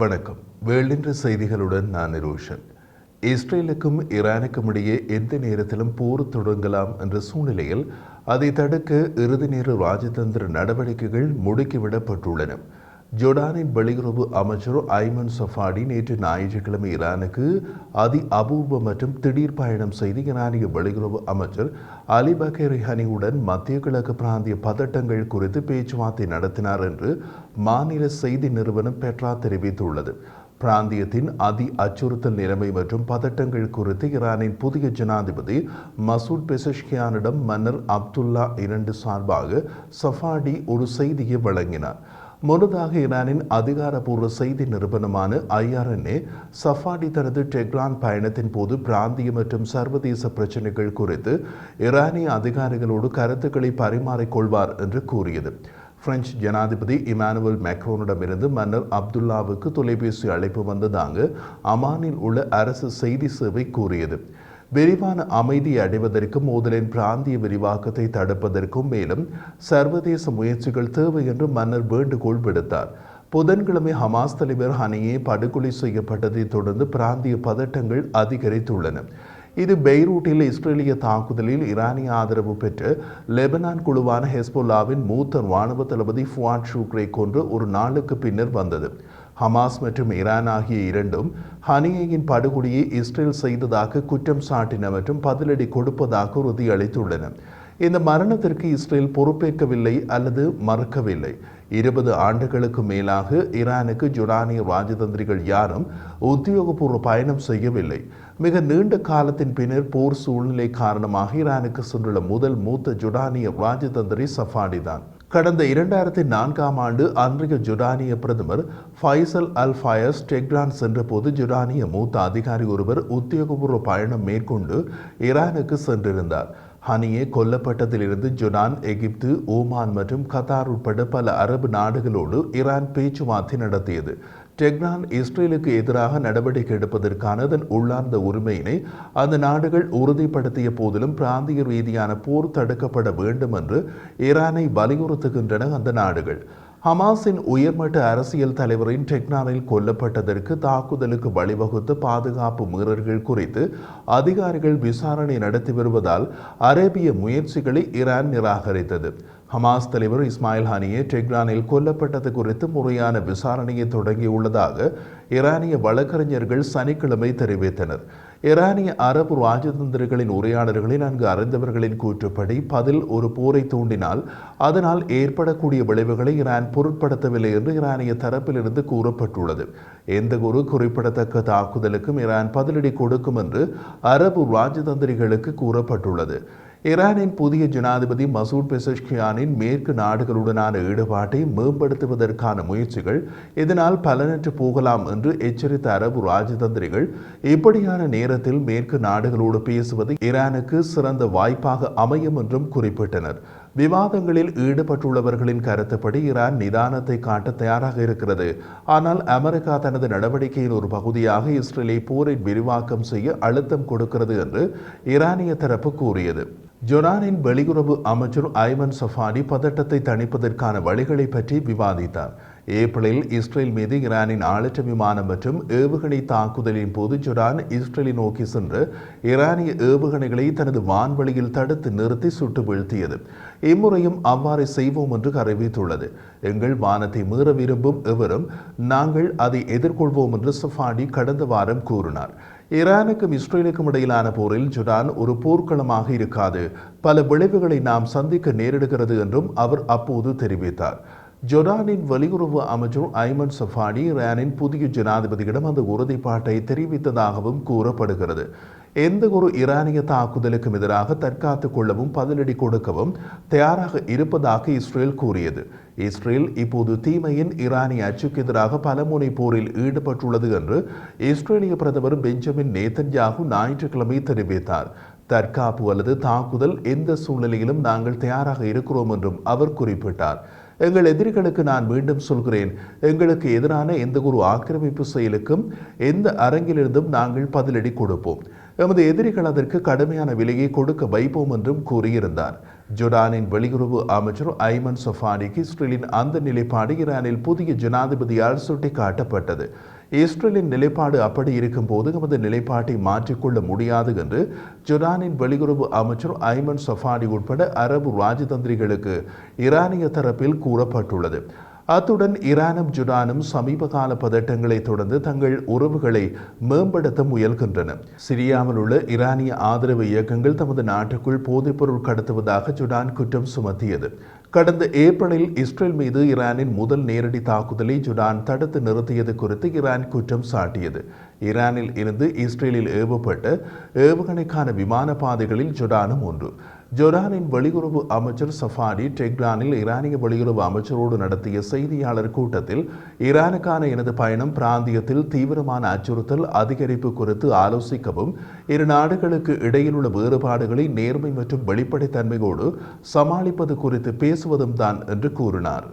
வணக்கம். வேளின்ற செய்திகளுடன் நான் நிரோஷன். இஸ்ரேலுக்கும் ஈரானுக்கும் இடையே எந்த நேரத்திலும் போர் தொடங்கலாம் என்ற சூழ்நிலையில் அதை தடுக்க இறுதி நேர ராஜதந்திர நடவடிக்கைகள் முடுக்கிவிடப்பட்டுள்ளன. ஜோர்டானின் வெளியுறவு அமைச்சர் ஐமன் சஃபாடி நேற்று ஞாயிற்றுக்கிழமை ஈரானுக்கு அதி அபூர்வ மற்றும் திடீர் பயணம் செய்து ஈரானிய வெளியுறவு அமைச்சர் அலி பக்கர் ஹனியுடன் மத்திய கிழக்கு பிராந்திய பதட்டங்கள் குறித்து பேச்சுவார்த்தை நடத்தினார் என்று மாநில செய்தி நிறுவனம் பெட்ரா தெரிவித்துள்ளது. பிராந்தியத்தின் அதி அச்சுறுத்தல் நிலைமை மற்றும் பதட்டங்கள் குறித்து ஈரானின் புதிய ஜனாதிபதி மசூத் பெசஷ்கியானிடம் மன்னர் அப்துல்லா இரண்டு சார்பாக சஃபாடி ஒரு செய்தியை வழங்கினார். முன்னதாக ஈரானின் அதிகாரப்பூர்வ செய்தி நிறுவனமான ஐஆர்என்ஏ சஃபாடி தனது டெக்ரான் பயணத்தின் போது பிராந்திய மற்றும் சர்வதேச பிரச்சினைகள் குறித்து ஈரானிய அதிகாரிகளோடு கருத்துக்களை பரிமாறிக்கொள்வார் என்று கூறியது. பிரெஞ்சு ஜனாதிபதி இமானுவல் மேக்ரோனிடமிருந்து மன்னர் அப்துல்லாவுக்கு தொலைபேசி அழைப்பு வந்ததாக அமானில் உள்ள அரசு செய்தி சேவை கூறியது. விரிவான அமைதி அடைவதற்கும் மோதலின் பிராந்திய விரிவாக்கத்தை தடுப்பதற்கும் மேலும் சர்வதேச முயற்சிகள் தேவை என்று மன்னர் வேண்டுகோள் விடுத்தார். புதன்கிழமை ஹமாஸ் தலைவர் ஹனியே படுகொலை செய்யப்பட்டதை தொடர்ந்து பிராந்திய பதட்டங்கள் அதிகரித்துள்ளன. இது பெய்ரூட்டில் இஸ்ரேலிய தாக்குதலில் ஈரானிய ஆதரவு பெற்று லெபனான் குழுவான ஹெஸ்போல்லாவின் மூத்த ராணுவ தளபதி ஃபுவாட் ஷூக்ரை கொன்று ஒரு நாளுக்கு பின்னர் வந்தது. ஹமாஸ் மற்றும் ஈரான் ஆகிய இரண்டும் ஹனியையின் படுகொலையை இஸ்ரேல் செய்ததாக குற்றம் சாட்டின மற்றும் பதிலடி கொடுப்பதாக உறுதியளித்துள்ளன. இந்த மரணத்திற்கு இஸ்ரேல் பொறுப்பேற்கவில்லை அல்லது மறுக்கவில்லை. இருபது ஆண்டுகளுக்கு மேலாக ஈரானுக்கு ஜுடானிய ராஜதந்திரிகள் யாரும் உத்தியோகபூர்வ பயணம் செய்யவில்லை. மிக நீண்ட காலத்தின் பின்னர் போர் சூழ்நிலை காரணமாக ஈரானுக்கு சென்றுள்ள முதல் மூத்த ஜுடானிய ராஜதந்திரி சஃபாடி தான். கடந்த இரண்டாயிரத்தி நான்காம் ஆண்டு அன்றைய ஜுடானிய பிரதமர் ஃபைசல் அல் ஃபயஸ் டெக்ரான் சென்றபோது ஜுடானிய மூத்த அதிகாரி ஒருவர் உத்தியோகபூர்வ பயணம் மேற்கொண்டு ஈரானுக்கு சென்றிருந்தார். ஹனியே கொல்லப்பட்டதிலிருந்து ஜுடான் எகிப்து ஓமான் மற்றும் கத்தார் உட்பட பல அரபு நாடுகளோடு ஈரான் பேச்சுவார்த்தை நடத்தியது. டெக்ரான் இஸ்ரேலுக்கு எதிராக நடவடிக்கை எடுப்பதற்கான அதன் உள்ளார்ந்த உரிமையினை அந்த நாடுகள் உறுதிப்படுத்திய போதிலும் பிராந்திய ரீதியான போர் தடுக்கப்பட வேண்டும் என்று ஈரானை வலியுறுத்துகின்றன அந்த நாடுகள். ஹமாஸின் உயர்மட்ட அரசியல் தலைவரின் டெக்னானில் கொல்லப்பட்டதற்கு தாக்குதலுக்கு வழிவகுத்த பாதுகாப்பு மீறல்கள் குறித்து அதிகாரிகள் விசாரணை நடத்தி வருவதால் அரேபிய முயற்சிகளை ஈரான் நிராகரித்தது. ஹமாஸ் தலைவர் இஸ்மாயில் ஹானியே டெக்ரானில் கொல்லப்பட்டது குறித்து முறையான விசாரணையை தொடங்கியுள்ளதாக ஈரானிய வழக்கறிஞர்கள் சனிக்கிழமை தெரிவித்தனர். ஈரானிய அரபு ராஜதந்திரிகளின் உரையாடல்களை நன்கு அறிந்தவர்களின் கூற்றுப்படி பதில் ஒரு போரை தூண்டினால் அதனால் ஏற்படக்கூடிய விளைவுகளை ஈரான் பொருட்படுத்தவில்லை என்று ஈரானிய தரப்பிலிருந்து கூறப்பட்டுள்ளது. எந்த ஒரு குறிப்பிடத்தக்க தாக்குதலுக்கும் ஈரான் பதிலடி கொடுக்கும் என்று அரபு ராஜதந்திரிகளுக்கு கூறப்பட்டுள்ளது. ஈரானின் புதிய ஜனாதிபதி மசூத் பெசஷ்கியானின் மேற்கு நாடுகளுடனான ஈடுபாட்டை மேம்படுத்துவதற்கான முயற்சிகள் இதனால் பலனற்று போகலாம் என்று எச்சரித்த அரபு ராஜதந்திரிகள் இப்படியான நேரத்தில் மேற்கு நாடுகளோடு பேசுவது ஈரானுக்கு சிறந்த வாய்ப்பாக அமையும் என்றும் குறிப்பிட்டனர். விவாதங்களில் ஈடுபட்டுள்ளவர்களின் கருத்துப்படி ஈரான் நிதானத்தை காட்ட தயாராக இருக்கிறது. ஆனால் அமெரிக்கா தனது நடவடிக்கையின் ஒரு பகுதியாக இஸ்ரேலை போரை விரிவாக்கம் செய்ய அழுத்தம் கொடுக்கிறது என்று ஈரானிய தரப்பு கூறியது. ஜொனானின் வெளியுறவு அமைச்சர் ஐமன் சஃபானி பதட்டத்தை தணிப்பதற்கான வழிகளை பற்றி விவாதித்தார். ஏப்ரலில் இஸ்ரேல் மீது ஈரானின் ஆளற்ற விமானம் மற்றும் ஏவுகணை தாக்குதலின் போது ஜொரான் இஸ்ரேலை நோக்கி சென்று ஈரானிய ஏவுகணைகளை தனது வான்வழியில் தடுத்து நிறுத்தி சுட்டு வீழ்த்தியது. இம்முறையும் அவ்வாறு செய்வோம் என்று அறிவித்துள்ளது. எங்கள் வானத்தை மீற விரும்பும் எவரும் நாங்கள் அதை எதிர்கொள்வோம் என்று சஃபாடி கடந்த வாரம் கூறினார். ஈரானுக்கும் இஸ்ரேலுக்கும் இடையிலான போரில் ஜுடான் ஒரு போர்க்களமாக இருக்காது. பல விளைவுகளை நாம் சந்திக்க நேரிடுகிறது என்றும் அவர் அப்போது தெரிவித்தார். ஜொர்டானின் வெளியுறவு அமைச்சர் ஐமன் சஃபாடி ஈரானின் புதிய ஜனாதிபதியிடம் அந்த உறுதிப்பாட்டை தெரிவித்ததாகவும் கூறப்படுகிறது. எந்த ஒரு ஈரானிய தாக்குதலுக்கும் எதிராக தற்காத்துக் கொள்ளவும் பதிலடி கொடுக்கவும் தயாராக இருப்பதாக இஸ்ரேல் கூறியது. இஸ்ரேல் இப்போது தீமையின் ஈரானிய அச்சுக்கு எதிராக பலமுனை போரில் ஈடுபட்டுள்ளது என்று இஸ்ரேலிய பிரதமர் பெஞ்சமின் நேத்தன்யாகு ஞாயிற்றுக்கிழமை தெரிவித்தார். தற்காப்பு அல்லது தாக்குதல் எந்த சூழ்நிலையிலும் நாங்கள் தயாராக இருக்கிறோம் என்றும் அவர் குறிப்பிட்டார். எங்கள் எதிரிகளுக்கு நான் மீண்டும் சொல்கிறேன். எங்களுக்கு எதிரான எந்த ஒரு ஆக்கிரமிப்பு செயலுக்கும் எந்த அரங்கிலிருந்தும் நாங்கள் பதிலடி கொடுப்போம். எமது எதிரிகள் அதற்கு கடுமையான விலையை கொடுக்க வைப்போம் என்றும் கூறியிருந்தார். ஜொடானின் வெளியுறவு அமைச்சர் ஐமன் சஃபானிக்கு இஸ்ரேலின் அந்த நிலைப்பாடு ஈரானில் புதிய ஜனாதிபதியால் சுட்டிக்காட்டப்பட்டது. இஸ்ரேலின் நிலைப்பாடு அப்படி இருக்கும்போது நமது நிலைப்பாட்டை மாற்றிக்கொள்ள முடியாது என்று ஜொர்டானின் வெளியுறவு அமைச்சர் ஐமன் சஃபானி உட்பட அரபு ராஜதந்திரிகளுக்கு ஈரானிய தரப்பில் கூறப்பட்டுள்ளது. அத்துடன் ஈரானும் ஜுடானும் சமீபகால பதட்டங்களை தொடர்ந்து தங்கள் உறவுகளை மேம்படுத்த முயல்கின்றன. சிரியாவில் உள்ள ஈரானிய ஆதரவு இயக்கங்கள் தமது நாட்டுக்குள் போதைப்பொருள் கடத்துவதாக ஜுடான் குற்றம் சுமத்தியது. கடந்த ஏப்ரலில் இஸ்ரேல் மீது ஈரானின் முதல் நேரடி தாக்குதலை ஜுடான் தடுத்து நிறுத்தியது குறித்து ஈரான் குற்றம் சாட்டியது. ஈரானில் இருந்து இஸ்ரேலில் ஏவப்பட்ட ஏவுகணைக்கான விமான பாதைகளில் ஜுடானும் ஒன்று. ஜொர்டானின் வெளியுறவு அமைச்சர் சஃபாடி டெக்ரானில் ஈரானிய வெளியுறவு அமைச்சரோடு நடத்திய செய்தியாளர் கூட்டத்தில் ஈரானுக்கான எனது பயணம் பிராந்தியத்தில் தீவிரமான அச்சுறுத்தல் அதிகரிப்பு குறித்து ஆலோசிக்கவும் இரு நாடுகளுக்கு இடையிலுள்ள வேறுபாடுகளை நேர்மை மற்றும் வெளிப்படைத்தன்மையோடு சமாளிப்பது குறித்து பேசுவதும் தான் என்று கூறினார்.